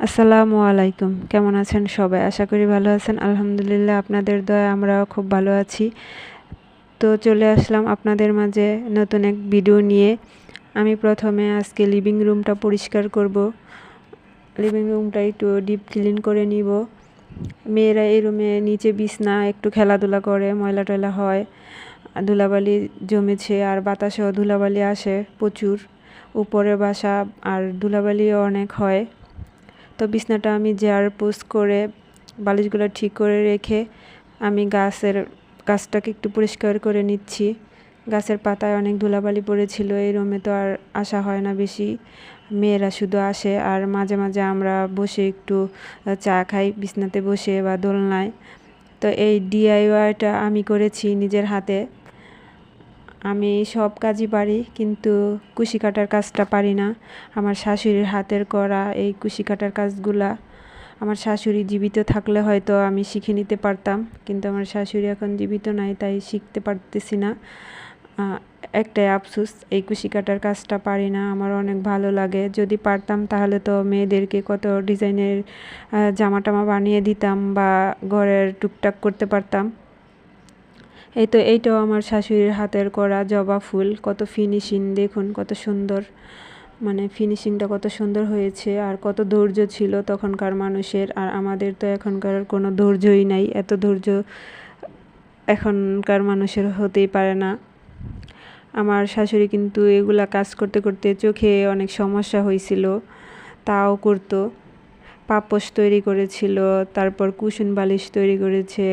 আসসালামু আলাইকুম। কেমন আছেন সবাই? আশা করি ভালো আছেন। আলহামদুলিল্লাহ, আপনাদের দয়া, আমরাও খুব ভালো আছি। তো চলে আসলাম আপনাদের মাঝে নতুন এক ভিডিও নিয়ে। আমি প্রথমে আজকে লিভিং রুমটা পরিষ্কার করব। লিভিং রুমটা একটু ডিপ ক্লিন করে নিব। মেয়েরা এই রুমে নিচে বিছনা, একটু খেলাধুলা করে, ময়লা টয়লা হয়। ধুলাবালি জমেছে আর বাতাসেও ধুলাবালি আসে প্রচুর। উপরে বাসা আর ধুলাবালিও অনেক হয়। তো বিছনাটা আমি জার পোস্ট করে বালিশগুলো ঠিক করে রেখে আমি গাছের গাছটাকে একটু পরিষ্কার করে নিচ্ছি। গাছের পাতায় অনেক ধুলাবালি পড়েছিল, এই রুমে তো আর আসা হয় না বেশি। মেয়েরা শুধু আসে আর মাঝে মাঝে আমরা বসে একটু চা খাই বিছনাতে বসে বা দোলনায়। তো এই ডিআইওয়াইটা আমি করেছি নিজের হাতে। আমি সব কাজই পারি, কিন্তু কুশি কাটার কাজটা পারি না। আমার শাশুড়ির হাতের করা এই কুশি কাটার কাজগুলা আমার শাশুড়ি জীবিত থাকলে হয়তো আমি শিখে নিতে পারতাম, কিন্তু আমার শাশুড়ি এখন জীবিত নাই, তাই শিখতে পারতেছি না। একটাই আফসোস, এই কুশি কাটার কাজটা পারি না, আমার অনেক ভালো লাগে। যদি পারতাম তাহলে তো মেয়েদেরকে কত ডিজাইনের জামা টামা বানিয়ে দিতাম বা ঘরের টুকটাক করতে পারতাম। এই তো এইটাও আমার শাশুড়ির হাতের করা জবা ফুল, কত ফিনিশিং দেখুন কত সুন্দর। মানে ফিনিশিংটা কত সুন্দর হয়েছে আর কত ধৈর্য ছিল তখনকার মানুষের। আর আমাদের তো এখনকার কোনো ধৈর্যই নাই, এত ধৈর্য এখনকার মানুষের হতেই পারে না। আমার শাশুড়ি কিন্তু এগুলা কাজ করতে করতে চোখে অনেক সমস্যা হয়েছিল, তাও করতো। পাপোশ তৈরি করেছিল, তারপর কুশন বালিশ তৈরি করেছে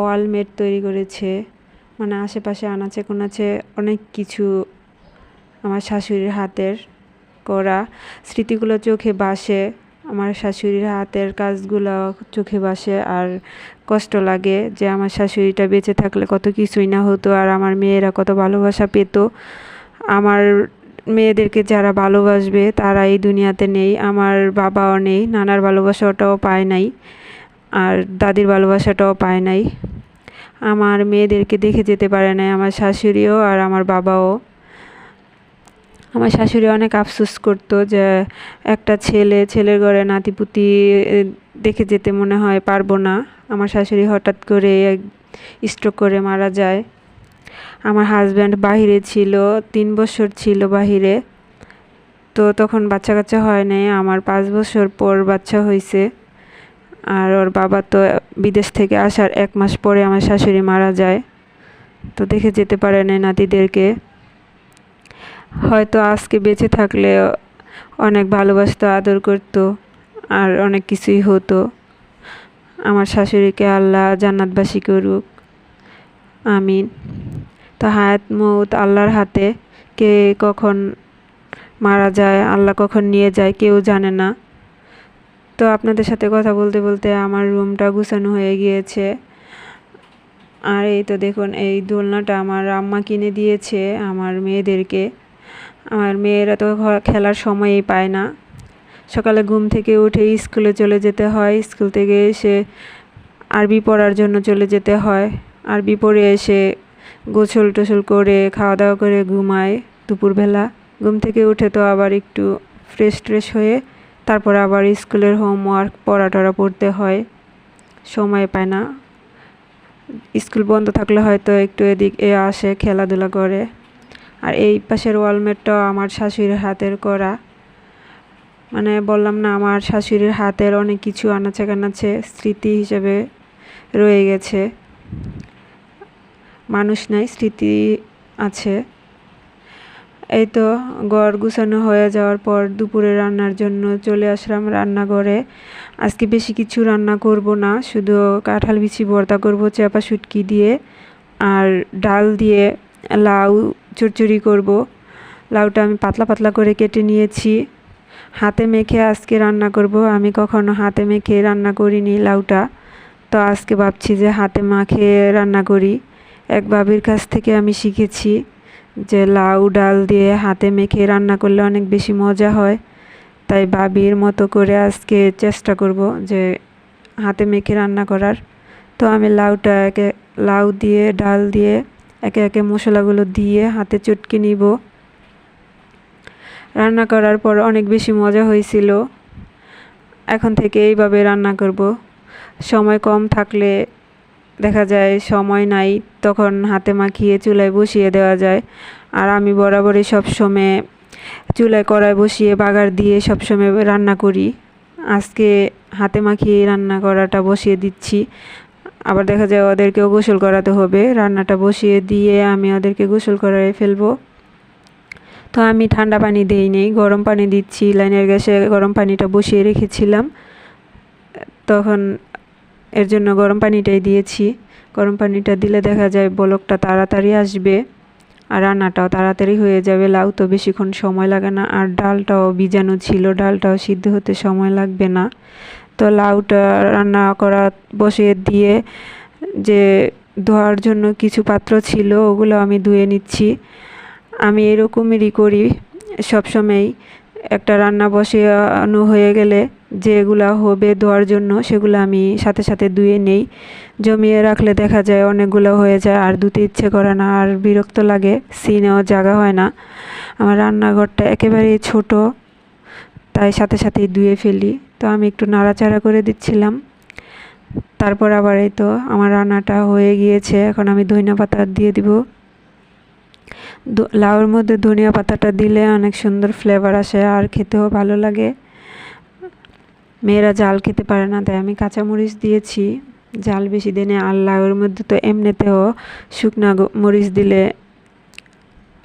ওয়ালমেট তৈরি করেছে। মানে আশেপাশে আনাচে কোনাচে অনেক কিছু আমার শাশুড়ির হাতের করা। স্মৃতিগুলো চোখে বাসে, আমার শাশুড়ির হাতের কাজগুলো চোখে বাসে আর কষ্ট লাগে যে আমার শাশুড়িটা বেঁচে থাকলে কত কিছুই না হতো আর আমার মেয়েরা কত ভালোবাসা পেত। আমার মেয়েদেরকে যারা ভালোবাসবে তারা এই দুনিয়াতে নেই, আমার বাবাও নেই, নানার ভালোবাসাটাও পায় নাই। আর দাদির ভালোবাসাটাও পায় নাই। আমার মেয়েদেরকে দেখে যেতে পারে নাই আমার শাশুড়িও আর আমার বাবাও। আমার শাশুড়ি অনেক আফসোস করতো যে একটা ছেলে, ছেলের ঘরে নাতিপুতি দেখে যেতে মনে হয় পারব না। আমার শাশুড়ি হঠাৎ করে স্ট্রোক করে মারা যায়। আমার হাজব্যান্ড বাহিরে ছিল, তিন বছর ছিল বাহিরে। তো তখন বাচ্চা কাচ্চা হয় নাই, আমার পাঁচ বছর পর বাচ্চা হয়েছে আর ওর বাবা তো বিদেশ থেকে আসার এক মাস পরে আমার শাশুড়ি মারা যায়। তো দেখে যেতে পারে না নাতিদেরকে। হয়তো আজকে বেঁচে থাকলে অনেক ভালোবাসতো, আদর করতো, আর অনেক কিছুই হতো। আমার শাশুড়িকে আল্লাহ জান্নাতবাসী করুক। আমিন। তো হায়াত মৌত আল্লাহর হাতে কে কখন মারা যায়, আল্লাহ কখন নিয়ে যায় কেউ জানে না। তো আপনাদের সাথে কথা বলতে বলতে আমার রুমটা গুছানো হয়ে গিয়েছে। আর এই তো দেখুন, এই দোলনাটা আমার আম্মা কিনে দিয়েছে আমার মেয়েদেরকে। আমার মেয়েরা তো খেলার সময়ই পায় না। সকালে ঘুম থেকে উঠে স্কুলে চলে যেতে হয়। স্কুল থেকে এসে আরবি পড়ার জন্য চলে যেতে হয়। আরবি পড়ে এসে গোসল টোসল করে, খাওয়া দাওয়া করে ঘুমায় দুপুরবেলা। ঘুম থেকে উঠে তো আবার একটু ফ্রেশ ট্রেশ হয়ে তারপর আবার স্কুলের হোমওয়ার্ক পড়া টড়া পড়তে হয়। সময় পায় না। স্কুল বন্ধ থাকলে হয়তো একটু এদিক এ আসে, খেলাধুলা করে। আর এই পাশের ওয়ালমেটটাও আমার শাশুড়ির হাতের করা। মানে বললাম না, আমার শাশুড়ির হাতের অনেক কিছু আনাচে কানাচে স্মৃতি হিসেবে রয়ে গেছে। মানুষ নাই, স্মৃতি আছে। এই তো গড় গুছানো হয়ে যাওয়ার পর দুপুরে রান্নার জন্য চলে আসলাম রান্নাঘরে। আজকে বেশি কিছু রান্না করব না, শুধু কাঁঠাল বিচি ভর্তা করব, চাপা শুটকি দিয়ে আর ডাল দিয়ে লাউ চুরচুরি করব। লাউটা আমি পাতলা পাতলা করে কেটে নিয়েছি। হাতে মেখে আজকে রান্না করব। আমি কখনো হাতে মেখে রান্না করিনি লাউটা। তো আজকে ভাবছি যে হাতে মাখে রান্না করি। এক বাবির কাছ থেকে আমি শিখেছি। যে লাউ ডাল দিয়ে হাতে মেখে রান্না করলে অনেক বেশি মজা হয়। তাই বাবির মতো করে আজকে চেষ্টা করব যে হাতে মেখে রান্না করার। তো আমি লাউটা একে, লাউ দিয়ে, ডাল দিয়ে একে একে মশলাগুলো দিয়ে হাতে চটকে নিব। রান্না করার পর অনেক বেশি মজা হয়েছিল। এখন থেকে এইভাবে রান্না করব। সময় কম থাকলে দেখা যায় সময় নাই, তখন হাতে মাখিয়ে চুলায় বসিয়ে দেওয়া যায়। আর আমি বরাবরই সব সময় চুলায় কড়াই বসিয়ে বাগার দিয়ে সব সময় রান্না করি। আজকে হাতে মাখিয়ে রান্না করাটা বসিয়ে দিচ্ছি। আবার দেখা যায় ওদেরকেও গোসল করাতে হবে। রান্নাটা বসিয়ে দিয়ে আমি ওদেরকে গোসল করাই ফেলব। তো আমি ঠান্ডা পানি দিই নেই, গরম পানি দিচ্ছি। লাইনের গ্যাসে গরম পানিটা বসিয়ে রেখেছিলাম। তখন এর জন্য গরম পানিটাই দিয়েছি। গরম পানিটা দিলে দেখা যায় বলকটা তাড়াতাড়ি আসবে আর রান্নাটাও তাড়াতাড়ি হয়ে যাবে। লাউ তো বেশিক্ষণ সময় লাগে না আর ডালটাও বীজাণু ছিল, ডালটাও সিদ্ধ হতে সময় লাগবে না। তো লাউটা রান্না করা বসিয়ে দিয়ে যে ধোয়ার জন্য কিছু পাত্র ছিল ওগুলো আমি ধুয়ে নিচ্ছি। আমি এরকমেরই করি সবসময়ই। একটা রান্না বসানো হয়ে গেলে যেগুলো হবে ধোয়ার জন্য, সেগুলো আমি সাথে সাথে ধুয়ে নেই। জমিয়ে রাখলে দেখা যায় অনেকগুলো হয়ে যায়, আর ধুতে ইচ্ছে করে না, আর বিরক্ত লাগে সিনেও জায়গা হয় না। আমার রান্নাঘরটা একেবারেই ছোট, তাই সাথে সাথেই ধুয়ে ফেলি। তো আমি একটু নাড়াচাড়া করে দিচ্ছিলাম। তারপর আবার এই তো আমার রান্নাটা হয়ে গিয়েছে, এখন আমি ধনিয়া পাতা দিয়ে দিব। লাউর মধ্যে ধনিয়া পাতাটা দিলে অনেক সুন্দর ফ্লেভার আসে আর খেতেও ভালো লাগে। মেয়েরা জাল খেতে পারে না, তাই আমি কাঁচামরিচ দিয়েছি। জাল বেশি দিনে আর লাউয়ের মধ্যে তো এমনিতেও শুকনা মরিচ দিলে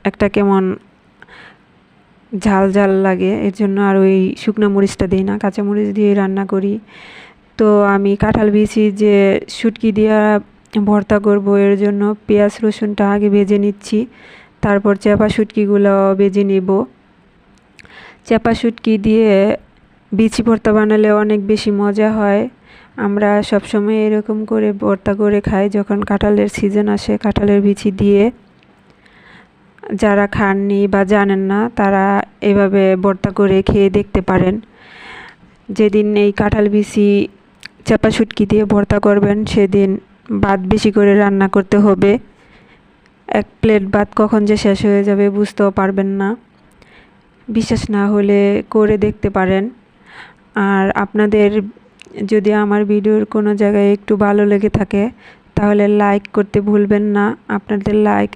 একটা কেমন ঝাল ঝাল লাগে। এর জন্য আর ওই শুকনো মরিচটা দিই না কাঁচা মরিচ দিয়ে রান্না করি। তো আমি কাঁঠাল বিছি যে শুটকি দিয়ে ভর্তা করব, এর জন্য পেঁয়াজ রসুনটা আগে ভেজে নিচ্ছি। তারপর চাপা শুটকিগুলো ভেজে নেব। চাপা শুটকি দিয়ে বিচি ভর্তা বানালে অনেক বেশি মজা হয়। আমরা সবসময় এরকম করে ভর্তা করে খাই যখন কাঁঠালের সিজন আসে, কাঁঠালের বিচি দিয়ে। যারা খাননি বা জানেন না, তারা এভাবে ভর্তা করে খেয়ে দেখতে পারেন। যেদিন এই কাঁঠাল বিচি চাপা শুটকি দিয়ে ভর্তা করবেন, সেদিন ভাত বেশি করে রান্না করতে হবে। এক প্লেট ভাত কখন যে শেষ হয়ে যাবে বুঝতেও পারবেন না। বিশ্বাস না হলে করে দেখতে পারেন। আর আপনাদের যদি আমার ভিডিওর কোনো জায়গায় একটু ভালো লেগে থাকে, তাহলে লাইক করতে ভুলবেন না। আপনাদের লাইক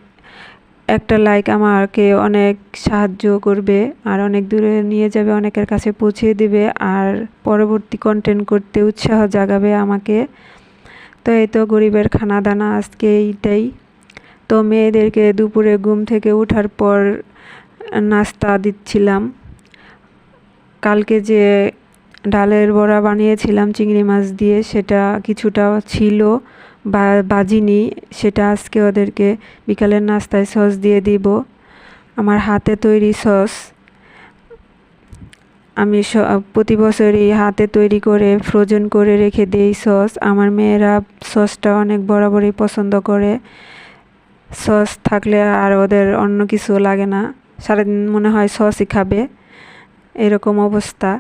একটা লাইক আমাকে অনেক সাহায্য করবে আর অনেক দূরে নিয়ে যাবে, অনেকের কাছে পৌঁছে দেবে। আর পরবর্তী কন্টেন্ট করতে উৎসাহ জাগাবে আমাকে। তো এই তো গরিবের খানা দানা আজকে এইটাই। তো মেয়েদেরকে দুপুরে ঘুম থেকে ওঠার পর নাস্তা দিচ্ছিলাম। কালকে যে ডালের বড়া বানিয়েছিলাম চিংড়ি মাছ দিয়ে সেটা কিছুটা ছিল, বা বাজিনি, সেটা আজকে ওদেরকে বিকালের নাস্তায় সস দিয়ে দিব। আমার হাতে তৈরি সস। আমি প্রতি বছরই হাতে তৈরি করে, ফ্রোজেন করে রেখে দিই সস। আমার মেয়েরা সসটা অনেক বরাবরই পছন্দ করে। সস থাকলে আর ওদের অন্য কিছু লাগে না। সারাদিন মনে হয় সসই খাবে। এরকম অবস্থা।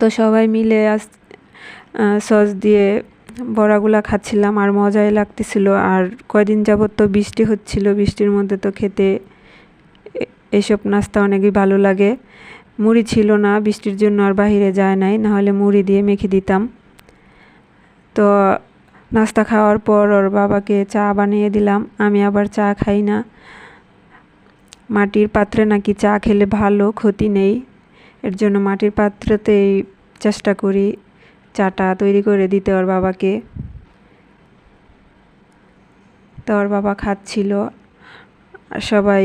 তো সবাই মিলে আজ সস দিয়ে বড়াগুলা খাচ্ছিলাম, আর মজাই লাগতেছিল। আর কয়দিন যাবত তো বৃষ্টি হচ্ছিল, বৃষ্টির মধ্যে তো খেতে এইসব নাস্তা অনেকই ভালো লাগে। মুড়ি ছিল না, বৃষ্টির জন্য আর বাহিরে যায় নাই, নাহলে মুড়ি দিয়ে মেখে দিতাম। তো নাস্তা খাওয়ার পর ওর বাবাকে চা বানিয়ে দিলাম, আমি আবার চা খাই না। মাটির পাত্রে নাকি চা খেলে ভালো ক্ষতি নেই, এর জন্য মাটির পাত্রতেই চেষ্টা করি চাটা তৈরি করে দিতে ওর বাবাকে। তো ওর বাবা খাচ্ছিল সবাই